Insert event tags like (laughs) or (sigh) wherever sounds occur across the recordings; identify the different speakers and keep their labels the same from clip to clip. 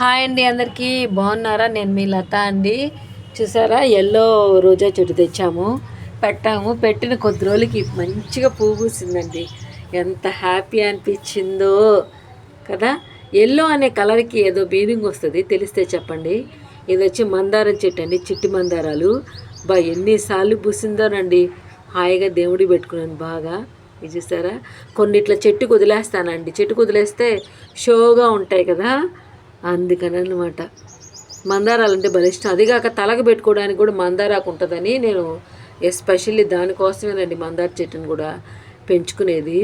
Speaker 1: Hi అండి అందరికీ. బాగున్నారా? నేను మీ లత అండి. చూసారా? ఎల్లో రోజా చెట్టు తెచ్చాము. పెట్టాము. పెట్టిన కొద్ది రోజులకి మంచిగా పువ్వు పూసిందండి. ఎంత హ్యాపీ అనిపించిందో కదా? ఎల్లో అనే కలర్కి ఏదో మీనింగ్ వస్తుంది. తెలిస్తే చెప్పండి. ఇది వచ్చి మందారం చెట్టు అండి. చిట్టి మందారాలు. బా ఎన్నిసార్లు పూసిందోనండి. హాయిగా దేవుడి పెట్టుకున్నాను బాగా. ఇది చూసారా? కొన్ని ఇట్లా చెట్టుకు వదిలేస్తానండి. చెట్టుకు వదిలేస్తే షోగా ఉంటాయి కదా? అందుకని అనమాట మందారాలు అంటే భలే ఇష్టం అదిగాక తలకు పెట్టుకోవడానికి కూడా మందారాకు ఉంటుందని నేను ఎస్పెషల్లీ దానికోసమేనండి మందార చెట్టుని కూడా పెంచుకునేది.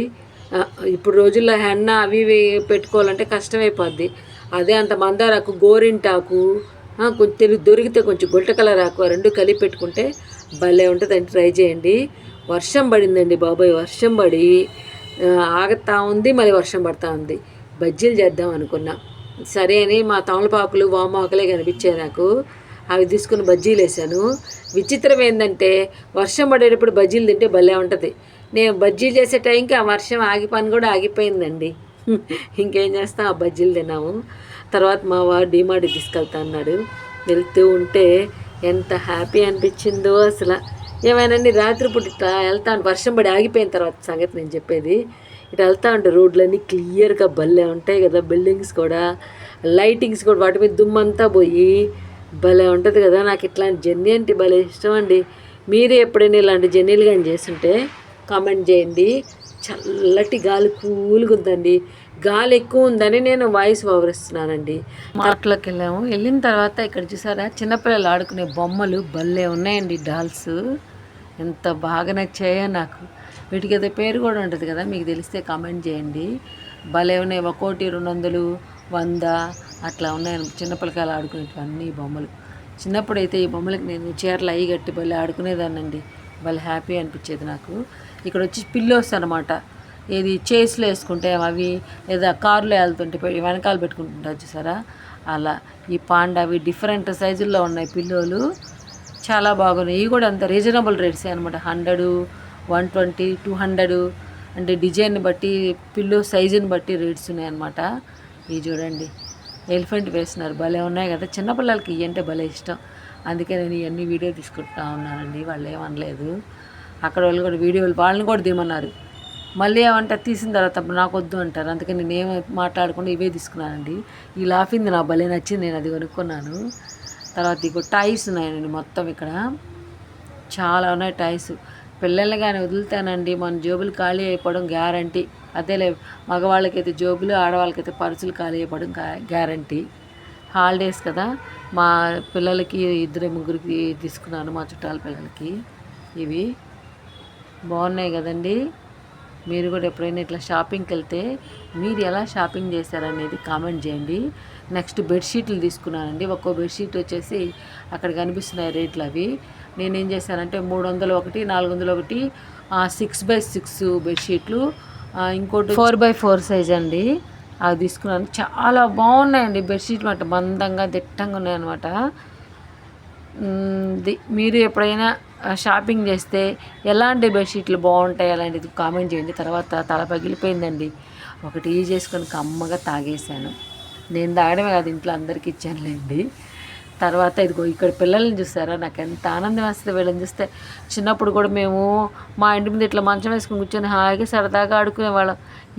Speaker 1: ఇప్పుడు రోజుల్లో హెన్న అవి ఇవి పెట్టుకోవాలంటే కష్టమైపోద్ది. అదే అంత మందారాకు గోరింటాకు కొంచెం దొరికితే కొంచెం గుల్ట కలర్ ఆకు రెండు కలిపి పెట్టుకుంటే భలే ఉంటుందండి. ట్రై చేయండి. వర్షం పడిందండి బాబాయ్ వర్షం పడి ఆగుతా ఉంది మళ్ళీ వర్షం పడతా ఉంది. బజ్జీలు చేద్దాం అనుకున్నా. సరే అని మా తమలపాకులు వామాకులే కనిపించాయి నాకు. అవి తీసుకుని బజ్జీలు వేసాను విచిత్రం ఏంటంటే వర్షం పడేటప్పుడు బజ్జీలు తింటే భలే ఉంటుంది. నేను బజ్జీలు చేసే టైంకి ఆ వర్షం ఆగి పని కూడా ఆగిపోయిందండి. (laughs) ఇంకేం చేస్తాం? ఆ బజ్జీలు తిన్నాము. తర్వాత మా వాడు డిమార్ట్ తీసుకెళ్తా అన్నాడు. వెళ్తూ ఉంటే ఎంత హ్యాపీ అనిపించిందో అసలు. ఏమైనా రాత్రిపూట ఇట్లా వెళ్తాను. వర్షం పడి ఆగిపోయిన తర్వాత సంగతి నేను చెప్పేది. ఇటు వెళ్తా ఉంటే రోడ్లన్నీ క్లియర్గా భలే ఉంటాయి కదా బిల్డింగ్స్ కూడా లైటింగ్స్ కూడా వాటి మీద దుమ్మంతా పోయి భలే ఉంటుంది కదా. నాకు ఇట్లాంటి జర్నీ అంటే భలే ఇష్టం అండి. మీరు ఎప్పుడైనా ఇలాంటి జర్నీలు కానీ చేస్తుంటే కామెంట్ చేయండి. చల్లటి గాలి కూల్గా ఉందండి. గాలి ఎక్కువ ఉందని నేను వాయిస్ ఓవర్ మార్ట్లోకి వెళ్ళాము. వెళ్ళిన తర్వాత ఇక్కడ చూసారా చిన్నపిల్లలు ఆడుకునే బొమ్మలు భలే ఉన్నాయండి డాల్స్. ఎంత బాగా నచ్చాయో నాకు. వీటికి అయితే పేరు కూడా ఉంటుంది కదా మీకు తెలిస్తే కామెంట్ చేయండి. భలే ఉన్నాయి ఒక్కోటి రెండు వందలు వంద అట్లా ఉన్నాయి. చిన్నపిల్లకాయలు ఆడుకునేటివన్నీ ఈ బొమ్మలు. చిన్నప్పుడు అయితే ఈ బొమ్మలకి నేను చీరలు అయ్యి కట్టి భలే ఆడుకునేదానండి భలే హ్యాపీ అనిపించేది నాకు. ఇక్కడ వచ్చి పిల్లోస్ అనమాట ఏది చేస్లో వేసుకుంటే అవి లేదా కారులో వెళ్తుంటే వెనకాల పెట్టుకుంటుంటారు చూసారా అలా ఈ పాండ అవి డిఫరెంట్ సైజుల్లో ఉన్నాయి పిల్లోలు చాలా బాగున్నాయి. ఇవి కూడా అంత రీజనబుల్ రేట్సే అనమాట hundred one twenty two hundred అంటే డిజైన్ బట్టి పిల్లో సైజుని బట్టి రేట్స్ ఉన్నాయన్నమాట. ఇవి చూడండి. ఎలిఫెంట్ వేస్తున్నారు. భలే ఉన్నాయి కదా. చిన్నపిల్లలకి ఇవి అంటే భలే ఇష్టం. అందుకే నేను ఇవన్నీ వీడియో తీసుకుంటా ఉన్నానండి. వాళ్ళు ఏమనలేదు. అక్కడ వాళ్ళు కూడా వీడియోలు వాళ్ళని కూడా తీమన్నారు మళ్ళీ ఏమంటే తీసిన తర్వాత నాకు వద్దు అంటారు. అందుకని నేను ఏం మాట్లాడకుండా ఇవే తీసుకున్నానండి. ఈ లాఫింది నాకు భలే నచ్చింది. నేను అది కొనుక్కున్నాను. తర్వాత ఇక టైస్ ఉన్నాయండి మొత్తం ఇక్కడ. చాలా ఉన్నాయి టైస్. పిల్లల్ని కానీ వదులుతానండి. మన జోబులు ఖాళీ అయిపోవడం గ్యారంటీ. అదేలే మగవాళ్ళకైతే జోబులు ఆడవాళ్ళకైతే పర్సులు ఖాళీ అయిపోవడం గ్యారంటీ. హాలిడేస్ కదా. మా పిల్లలకి ఇద్దరు ముగ్గురికి తీసుకున్నాను మా చుట్టాల పిల్లలకి. ఇవి బాగున్నాయి కదండీ. మీరు కూడా ఎప్పుడైనా ఇట్లా షాపింగ్కి వెళ్తే మీరు ఎలా షాపింగ్ చేశారనేది కామెంట్ చేయండి. నెక్స్ట్ బెడ్షీట్లు తీసుకున్నానండి. ఒక్కో బెడ్షీట్ వచ్చేసి అక్కడ కనిపిస్తున్నాయి రేట్లు అవి. నేనేం చేశానంటే మూడు వందలు ఒకటి నాలుగు వందలు ఒకటి సిక్స్ బై సిక్స్ బెడ్షీట్లు ఇంకోటి ఫోర్ బై ఫోర్ సైజ్ అండి. అవి తీసుకున్నాను. చాలా బాగున్నాయండి బెడ్షీట్లు మాట మందంగా దిట్టంగా ఉన్నాయన్నమాట. మీరు ఎప్పుడైనా షాపింగ్ చేస్తే ఎలాంటి బెడ్షీట్లు బాగుంటాయి అలాంటిది కామెంట్ చేయండి. తర్వాత తల పగిలిపోయిందండి. ఒకటి ఈ చేసుకొని కమ్మగా తాగేశాను. నేను తాగడమే కాదు ఇంట్లో అందరికి ఇచ్చానులేండి. తర్వాత ఇదిగో ఇక్కడ పిల్లల్ని చూస్తారా నాకు ఎంత ఆనందం వేస్తుంది వీళ్ళని చూస్తే. చిన్నప్పుడు కూడా మేము మా ఇంటి మీద ఇట్లా మంచం వేసుకుని కూర్చొని హాయిగా సరదాగా ఆడుకునేవాళ్ళం.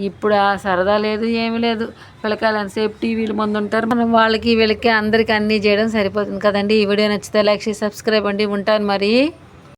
Speaker 1: ఇప్పుడు ఆ సరదా లేదు ఏమీ లేదు. పిల్లకాయలు ఎంతసేపు టీవీలు ముందు ఉంటారు. మనం వాళ్ళకి వీళ్ళకి అందరికీ అన్నీ చేయడం సరిపోతుంది కదండి. ఈ వీడియో నచ్చితే లైక్ చేసి సబ్స్క్రైబ్ అండి. ఉంటాను మరి.